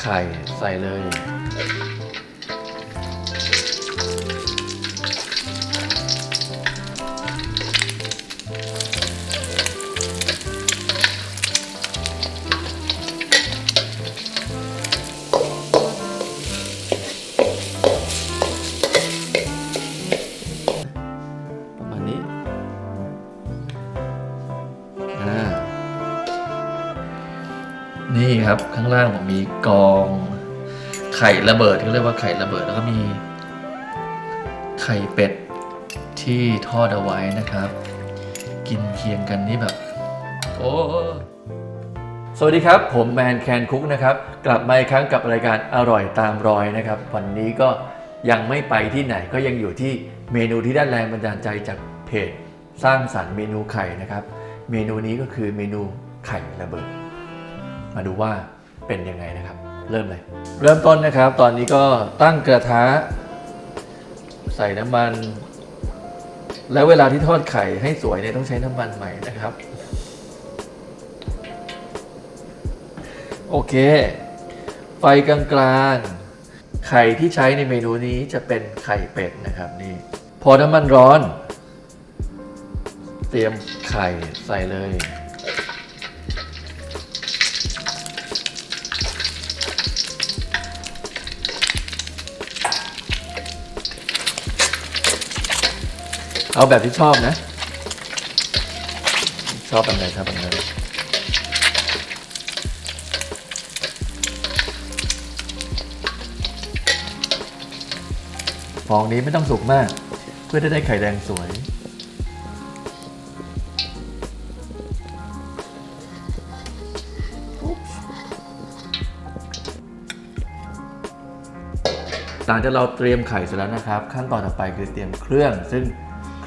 ไข่ใส่เลย ครับ ข้างล่างผมมีกอง ไข่ระเบิดเขาเรียกว่าไข่ระเบิดแล้วก็มี ไข่เป็ดที่ทอดเอาไว้นะครับ กินเคียงกันนี่แบบ โอ้สวัสดีครับ ผมแมนแคนคุกนะครับ กลับมาอีกครั้งกับรายการอร่อยตามรอยนะครับ วันนี้ก็ยังไม่ไปที่ไหนก็ยังอยู่ที่เมนูที่ได้แรงบันดาลใจจากเพจ สร้างสรรค์เมนูไข่นะครับ เมนูนี้ก็คือเมนูไข่ระเบิด มาดูว่าเป็นยังไงนะครับ เริ่มเลย เริ่มต้นนะครับ ตอนนี้ก็ตั้งกระทะ ใส่น้ำมัน แล้วเวลาที่ทอดไข่ให้สวยเนี่ยต้องใช้น้ำมันใหม่นะครับ โอเค ไฟกลางๆ ไข่ที่ใช้ในเมนูนี้จะเป็นไข่เป็ดนะครับนี่ พอน้ำมันร้อน เตรียมไข่ใส่เลย เอาแบบที่ชอบนะ ชอบแบบไหนครับแบบนั้นฟองนี้ไม่ต้องสุกมาก เพื่อจะได้ไข่แดงสวย หลังจากเราเตรียมไข่เสร็จแล้วนะครับ ขั้นตอนต่อไปคือเตรียมเครื่องซึ่ง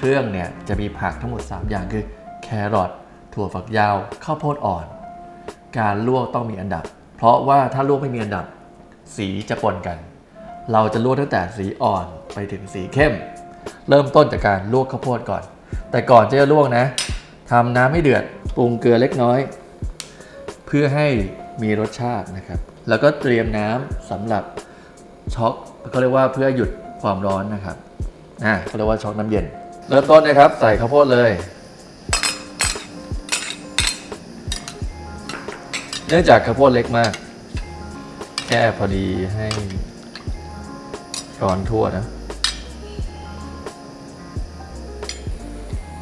รื่องเนี่ยจะมีผักทั้งหมด 3 อย่างคือแครอทถั่วฝักยาวข้าวโพดอ่อน การลวกต้องมีอันดับ เพราะว่าถ้าลวกไม่มีอันดับ สีจะปนกัน เราจะลวกตั้งแต่สีอ่อนไปถึงสีเข้ม เริ่มต้นจากการลวกข้าวโพดก่อน แต่ก่อนจะลวกนะทำน้ำให้เดือดปรุงเกลือเล็กน้อย เพื่อให้มีรสชาตินะครับ แล้วก็เตรียมน้ำสำหรับช็อกเขาเรียกว่าเพื่อหยุดความร้อนนะครับอ่าเขาเรียกว่าช็อกน้ำเย็น เริ่มต้นนะครับ ใส่ข้าวโพดเลย เนื่องจากข้าวโพดเล็กมาก แค่พอดีให้ร้อนทั่วนะ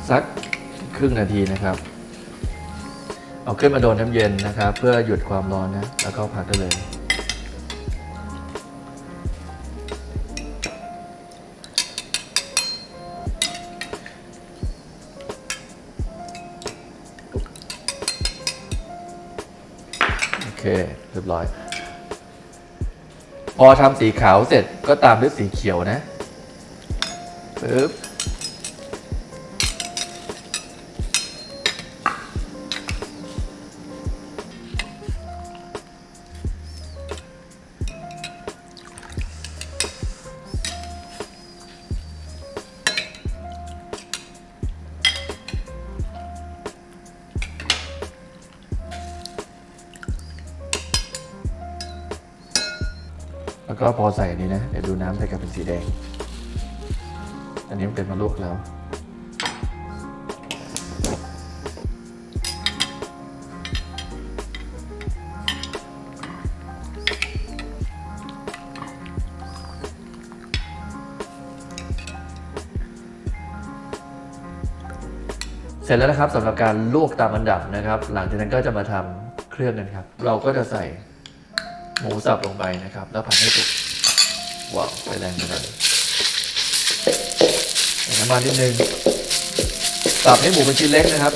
สักครึ่งนาทีนะครับ เอาขึ้นมาโดนน้ำเย็นนะครับ เพื่อหยุดความร้อนนะ แล้วก็พักได้เลย เคเรียบร้อย พอทำสีขาวเสร็จก็ตามด้วยสีเขียวนะปึ๊บ แล้วก็พอใส่นี้นะเดี๋ยวดูน้ำจะกลายเป็นสีแดง อันนี้มันเป็นมะลวกแล้ว เสร็จแล้วนะครับสำหรับการลวกตามอันดับนะครับ หลังจากนั้นก็จะมาทำเครื่องกันครับ เราก็จะใส่ หมูสับลงไปนะครับ แล้วผัดให้สุกว้าวไฟแรงไปหน่อยใส่น้ำมันนิดนึงสับให้หมูเป็นชิ้นเล็กนะครับ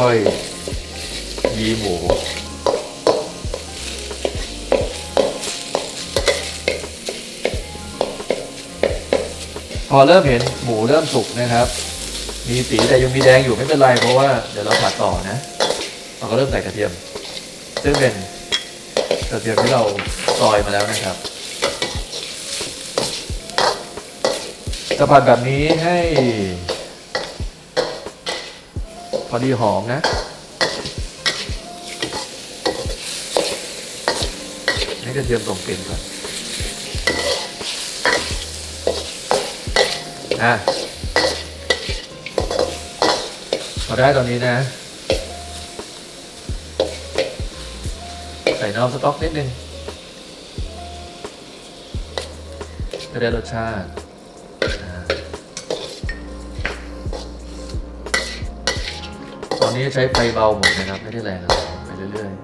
ค่อยๆยีหมูพอเริ่มเห็นหมูเริ่มสุกนะครับ มีสีแต่ยังมีแดงอยู่ไม่เป็นไรเพราะว่าเดี๋ยวเราผัดต่อนะเราก็เริ่มใส่กระเทียม ซึ่งเป็นกระเทียมที่เราซอยมาแล้วนะครับจะผัดแบบนี้ให้ อดีหอมนะให้กระเทียมส่งกลิ่นก่อน อะพอได้ตอนนี้นะ ใส่น้ำสต๊อกนิดนึงจะได้รสชาติ นนี้ใช้ไฟเบาหมดนะครับ ไม่ได้แรงอะไรไปเรื่อยๆ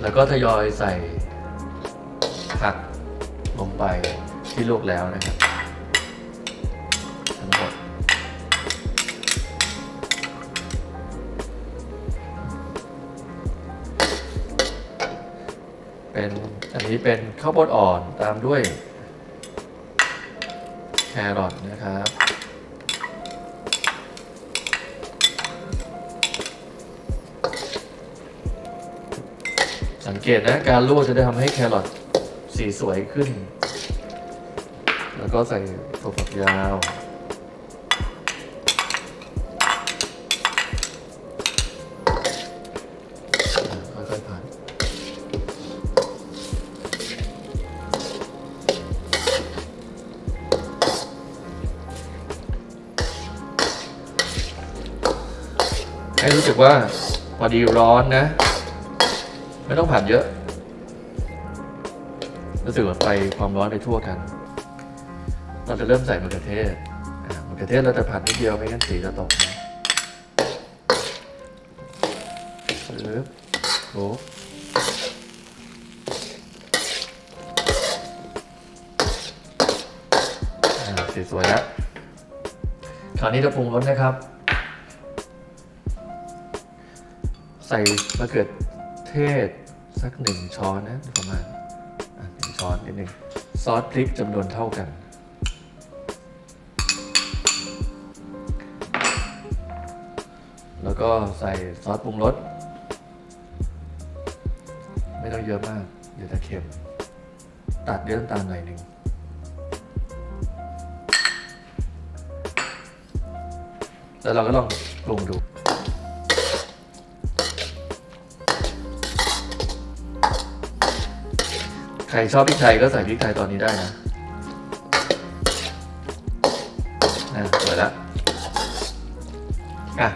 แล้วก็ทยอยใส่ผักลงไปที่ลวกแล้วนะครับทั้งหมดเป็นอันนี้เป็นข้าวโพดอ่อนตามด้วยแครอทนะครับ สังเกตนะการลวกจะได้ทำให้แครอทสีสวยขึ้น แล้วก็ใส่ถั่วฝักยาว ค่อยๆผ่านให้รู้สึกว่าพอดีร้อนนะ ไม่ต้องผัดเยอะรู้สึกว่าไฟความร้อนไปทั่วกัน เราจะเริ่มใส่มะเขือเทศมะเขือเทศเราจะผัดนิดเดียวไม่งั้นสีจะตกนะปึ๊บโอ้สีสวยแล้วคราวนี้จะปรุงรสนะครับ ใส่มะเขือ เทศสักหนึ่งช้อนนะประมาณหนึ่งช้อนนิดหนึ่งซอสพริกจำนวนเท่ากัน แล้วก็ใส่ซอสปรุงรสไม่ต้องเยอะมาก เดี๋ยวจะเค็ม ตัดเยอะน้ำตาลหน่อยหนึ่งแล้วเราก็ลองปรุงดู ใครชอบพริกไทยก็ใส่พริกไทยตอนนี้ได้นะนะสวยแล้วอะ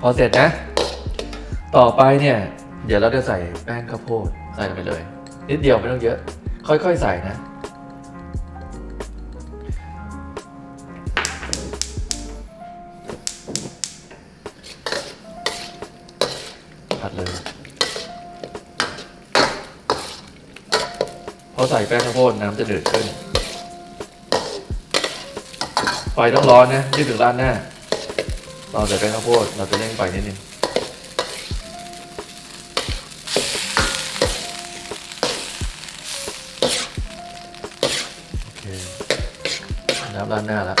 พอเสร็จนะ ต่อไปเนี่ย เดี๋ยวเราจะใส่แป้งข้าวโพดใส่ลงไปเลย นิดเดียวไม่ต้องเยอะ ค่อยๆใส่นะ ส่แป้งข้าวโพดน้ำจะเดือดขึ้น ไฟต้องร้อนนะนี่ถึงร้านหน้าเราใส่แป้งข้าวโพดเราจะเร่งไฟนิดนึงโอเคน้ำร้านหน้าแล้ว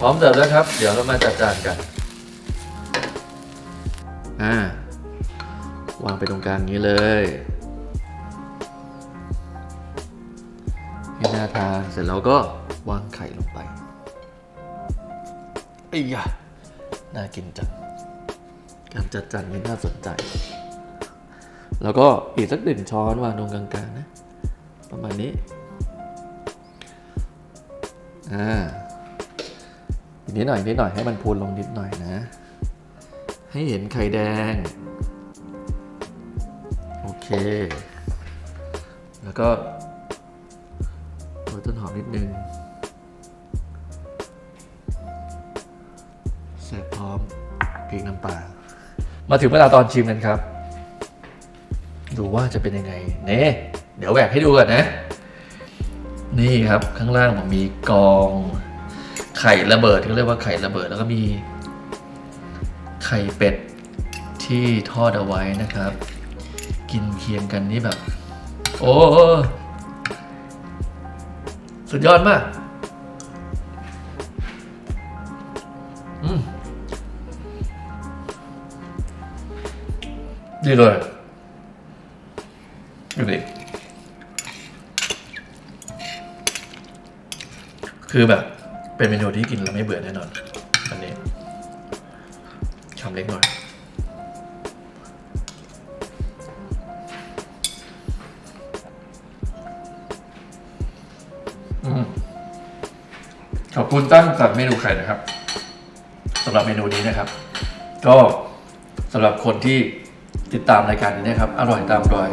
พร้อมเสิร์ฟแล้วครับ เดี๋ยวเรามาจัดจานกัน อ่าวางไปตรงกลางนี้เลยให้หน่าทานเสร็จแล้วก็วางไข่ลงไปไอ้ยะน่ากินจังการจัดจานนี้น่าสนใจ แล้วก็อีกสักหนึ่งช้อนวางตรงกลางๆนะ ประมาณนี้ อ่าอีกนิดหน่อยนิดหน่อยให้มันพูนลงนิดหน่อยนะ ให้เห็นไข่แดง โอเค แล้วก็โรยต้นหอมนิดนึงเสร็จพร้อมพริกน้ำปลามาถึงเวลาตอนชิมกันครับ ดูว่าจะเป็นยังไงเน่เดี๋ยวแหวกให้ดูก่อนนะ นี่ครับข้างล่างผมมีกอง ไข่ระเบิดที่เขาเรียกว่าไข่ระเบิดแล้วก็มี ไข่เป็ดที่ทอดเอาไว้นะครับ กินเคียงกันนี่แบบ โอ้สุดยอดมากอืมดีเลยดูดิคือแบบ เป็นเมนูที่กินแล้วไม่เบื่อแน่นอนำเล็กหน่อยอขอบคุณตั้งสัตเมนูไข่นะครับสำหรับเมนูนี้นะครับ ก็สำหรับคนที่ติดตามรายการนี้นะครับ อร่อยตามรอย